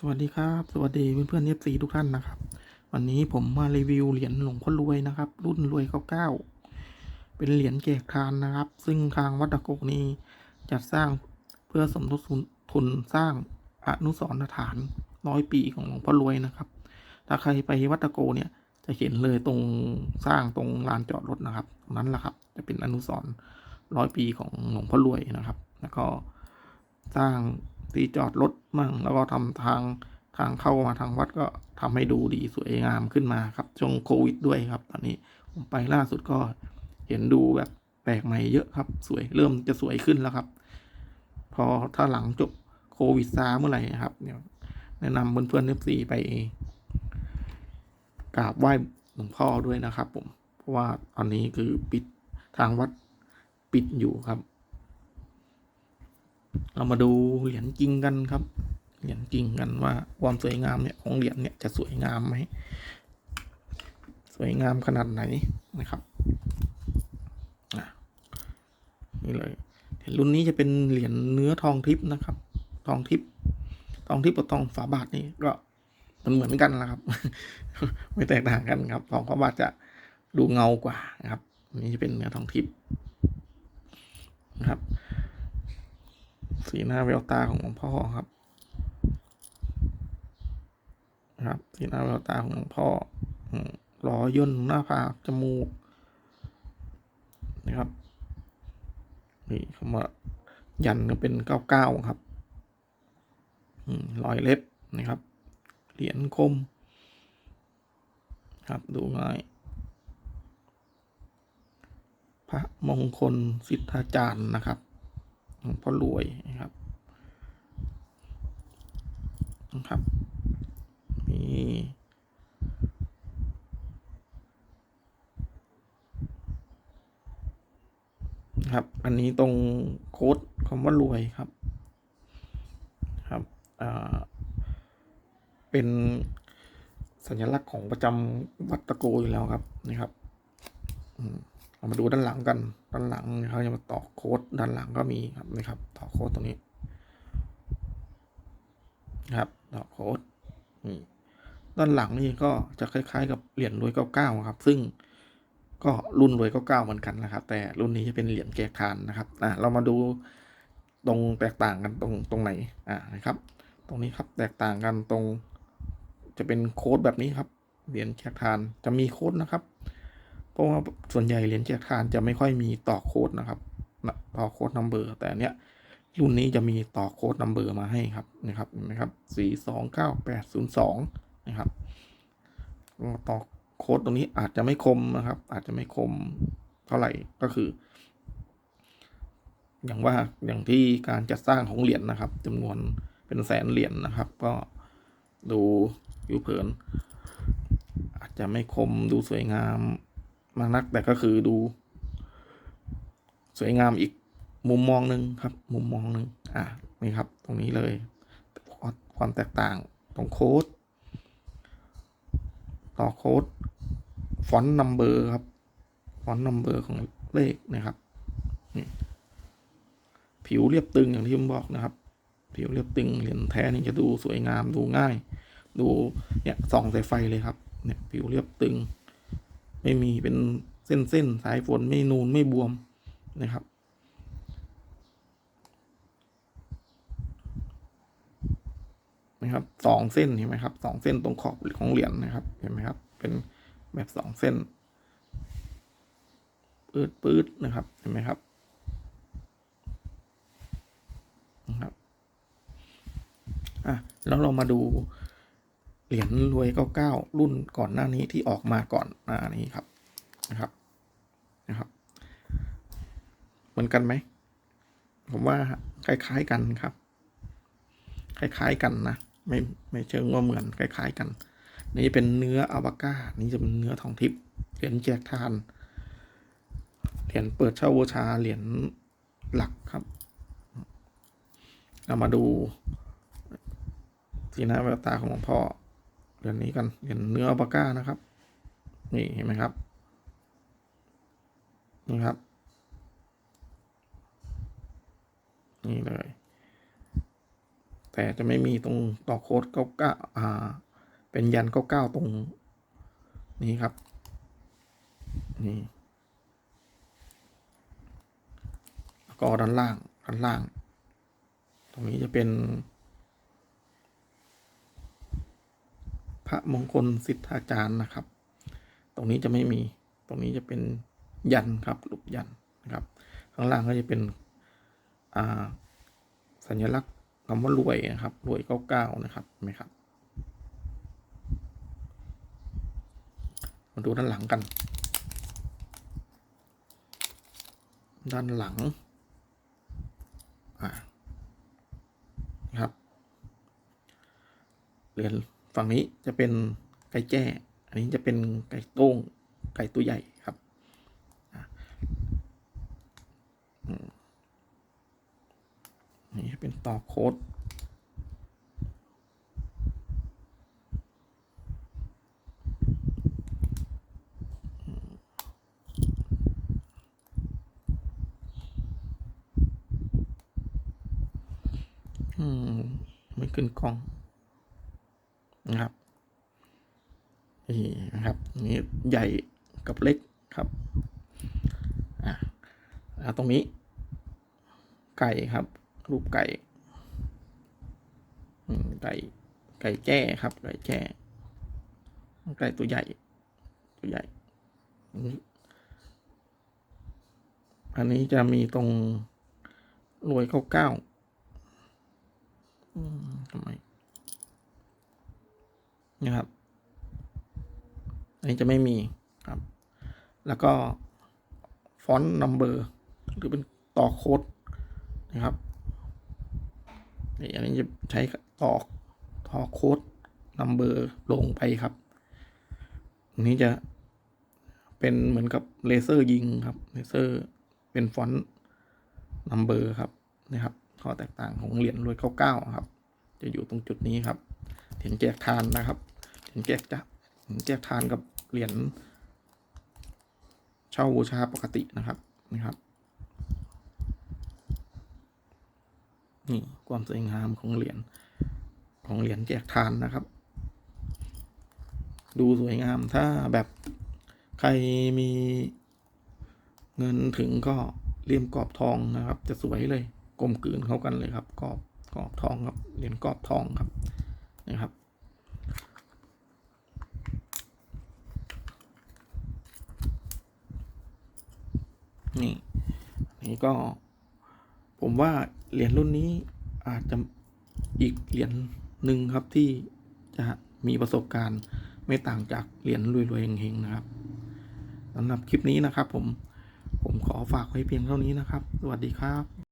สวัสดีครับ สวัสดีเพื่อนเพื่อนเอฟซีทุกท่านนะครับ วันนี้ผมมารีวิวเหรียญหลวงพ่อรวยนะครับ รุ่นรวยเก้าเก้าเป็นเหรียญแจกทานนะครับ ซึ่งทางวัดตะโกกนี้จัดสร้างเพื่อสมทบทุนสร้างอนุสรณ์สถานร้อยปีของหลวงพ่อรวยนะครับ ถ้าใครไปวัดตะโกเนี่ยจะเห็นเลยตรงสร้างตรงลานจอดรถนะครับตรงนั้นแหละครับ จะเป็นอนุสรณ์ร้อยปีของหลวงพ่อรวยนะครับ แล้วก็สร้าง ที่จอดรถมั่งแล้วก็ทำทางทางเข้ามาทางวัดก็ทำให้ดูดีสวยงามขึ้นมาครับช่วงโควิดด้วยครับ ตอนนี้ผมไปล่าสุดก็เห็นดูแบบแปลกใหม่เยอะครับ สวยเริ่มจะสวยขึ้นแล้วครับ พอถ้าหลังจบโควิดซาเมื่อไหร่ครับเดี๋ยแนะนำเพื่อนๆเอฟซีไปกราบไหว้หลวงพ่อด้วยนะครับ ผมเพราะว่าตอนนี้คือปิดทางวัดปิดอยู่ครับ เรามาดูเหรียญจริงกันครับ เหรียญจริงกันว่าความสวยงามเนี่ยของเหรียญเนี่ยจะสวยงามไหม สวยงามขนาดไหนนะครับนี่เลยเห็นรุ่นนี้จะเป็นเหรียญเนื้อทองทิพย์นะครับ ทองทิพย์ทองทิพย์กับทองฝาบาทนี่ก็มันเหมือนกันแหละครับ ไม่แตกต่างกันครับ ทองฝาบาทจะดูเงากว่านะครับนนี้จะเป็นเนื้อทองทิพย์นะครับ สีหน้าแววตาของหลวงพ่อครับ ครับ สีหน้าแววตาของหลวงพ่ออืมรอย่นหน้าผากจมูกนะครับนี่คำว่ายันก็เป็นเก้าเก้าครับอืมรอยเล็บนะครับ เหรียญคม ครับดูง่ายพระมงคลสิทธาจารย์นะครับ หลวงพ่อรวยนะครับนะครับนี่ครับ อันนี้ตรงโค้ดคำว่ารวยครับ ครับอ่าเป็นสัญลักษณ์ของประจำวัดตะโกอยู่แล้วครับนะครับ อืม เรามาดูด้านหลังกัน ด้านหลังเขาจะมาต่อโค้ดด้านหลังก็มีครับนะครับ ต่อโค้ดตรงนี้นะครับ ต่อโค้ดนี่ด้านหลังนี่ก็จะคล้ายๆ กับเหรียญรวยเก้าเก้าครับ ซึ่งก็รุ่นรวยเก้าเก้าเหมือนกันนะครับ แต่รุ่นนี้จะเป็นเหรียญแจกทานนะครับ อะเรามาดูตรงแตกต่างกันตรงตรงไหน อ่านะครับ ตรงนี้ครับแตกต่างกันตรง จะเป็นโค้ดแบบนี้ครับ เหรียญแจกทานจะมีโค้ดนะครับ ราะว่าส่วนใหญ่เหรียญแจกทานจะไม่ค่อยมีต่อโค้ดนะครับต่อโค้ดนัมเบอร์แต่เนี้ยรุ่นนี้จะมีต่อโค้ดนัมเบอร์มาให้ครับนะครับเห็นไหมครับสี่สองเก้าแปดศูนย์สองนะครับต่อโค้ดตรงนี้อาจจะไม่คมนะครับ อาจจะไม่คมเท่าไหร่ก็คือ อย่างว่าอย่างที่การจัดสร้างของเหรียญนะครับจำนวนเป็นแสนเหรียญนะครับ ก็ดูผิวเผิน อาจจะไม่คมดูสวยงาม มากนัก แต่ก็คือดู สวยงามอีกมุมมองหนึ่งครับ มุมมองหนึ่งอะนี่ครับ ตรงนี้เลย ความแตกต่างตรงโค้ดต่อโค้ดฟอนต์นัมเบอร์ครับฟอนต์นัมเบอร์ของเลขนะครับนี่ผิวเรียบตึงอย่างที่ผมบอกนะครับ ผิวเรียบตึงเหรียญแท้นี่จะดูสวยงามดูง่าย ดูเนี่ยส่องสายไฟเลยครับ เนี่ยผิวเรียบตึง ไม่มีเป็นเส้นเส้นสายฝนไม่นูนไม่บวมนะครับ นะครับสองเส้นเห็นไหมครับสองเส้นตรงขอบของเหรียญนะครับเห็นไหมครับ เป็นแบบสองเส้นปืดปืดนะครับเห็นไหมครับนะครับอะแล้วเรามาดู เหรียญรวยเก้าเก้ารุ่นก่อนหน้านี้ที่ออกมาก่อนหน้านี้ครับนะครับนะครับ เหมือนกันไหม ผมว่าคล้ายๆกันครับ คล้ายๆกันนะไม่ไม่เชิงว่าเหมือนคล้ายๆกัน นี่เป็นเนื้ออวก้า นี่จะเป็นเนื้อทองทิพย์เหรียญแจกทาน เหรียญเปิดเช่าบูชาเหรียญหลักครับเรามาดูสีหน้าแววตาของหลวงพ่อ เหรียญนี้กันเหรียญเนื้ออัลปาก้านะครับ นี่เห็นไหมครับนี่ครับ นี่เลย แต่จะไม่มีตรงต่อโค้ดเก้าเก้าอ่า เป็นยันเก้าเก้าตรง นี้ครับ นี่แล้วก็ด้านล่างด้านล่าง ตรงนี้จะเป็น พระมงคลสิทธาจารย์นะครับ ตรงนี้จะไม่มี ตรงนี้จะเป็นยันครับรูปยันนะครับ ข้างล่างก็จะเป็นสัญลักษณ์คำว่ารวยนะครับ รวยเก้าเก้านะครับเห็นไหมครับ มาดูด้านหลังกัน ด้านหลังอ่านะครับ เหรียญ ฝั่งนี้จะเป็นไก่แจ้ อันนี้จะเป็นไก่โต้งไก่ตัวใหญ่ครับ นี่จะเป็นต่อโค้ดอืมไม่ขึ้นกล้อง นะครับนี่นะครับนี่ใหญ่กับเล็กครับอะตรงนี้ ไก่ครับ รูปไก่ไก่ไก่แจ้ครับ ไก่แจ้ไก่ตัวใหญ่ ตัวใหญ่ อันนี้อันนี้จะมีตรงรวยเก้าเก้าทำไม นะครับ อันนี้จะไม่มีครับ แล้วก็ฟอนต์นัมเบอร์หรือเป็นต่อโค้ดนะครับนี่อันนี้จะใช้ต่อต่อโค้ดนัมเบอร์ลงไปครับอันนี้จะเป็นเหมือนกับเลเซอร์ยิงครับเลเซอร์เป็นฟอนต์นัมเบอร์ครับนะครับข้อแตกต่างของเหรียญรวยเก้าครับ จะอยู่ตรงจุดนี้ครับ เหรียญแจกทานนะครับเหรียญแจกจะเหรียญแจกทานกับเหรียญเช่าบูชาปกตินะครับนะครับนี่ความสวยงามของเหรียญของเหรียญแจกทานนะครับ ดูสวยงามถ้าแบบใครมีเงินถึงก็เลี่ยมกรอบทองนะครับ จะสวยเลยกลมกลืนเข้ากันเลยครับกรอบกรอบทองครับเหรียญกรอบทองครับ นะครับ นี่นี่ก็ผมว่าเหรียญรุ่นนี้อาจจะอีกเหรียญหนึ่งครับที่จะมีประสบการณ์ไม่ต่างจากเหรียญรวยๆเฮงๆนะครับสำหรับคลิปนี้นะครับผมผมขอฝากไว้เพียงเท่านี้นะครับ สวัสดีครับ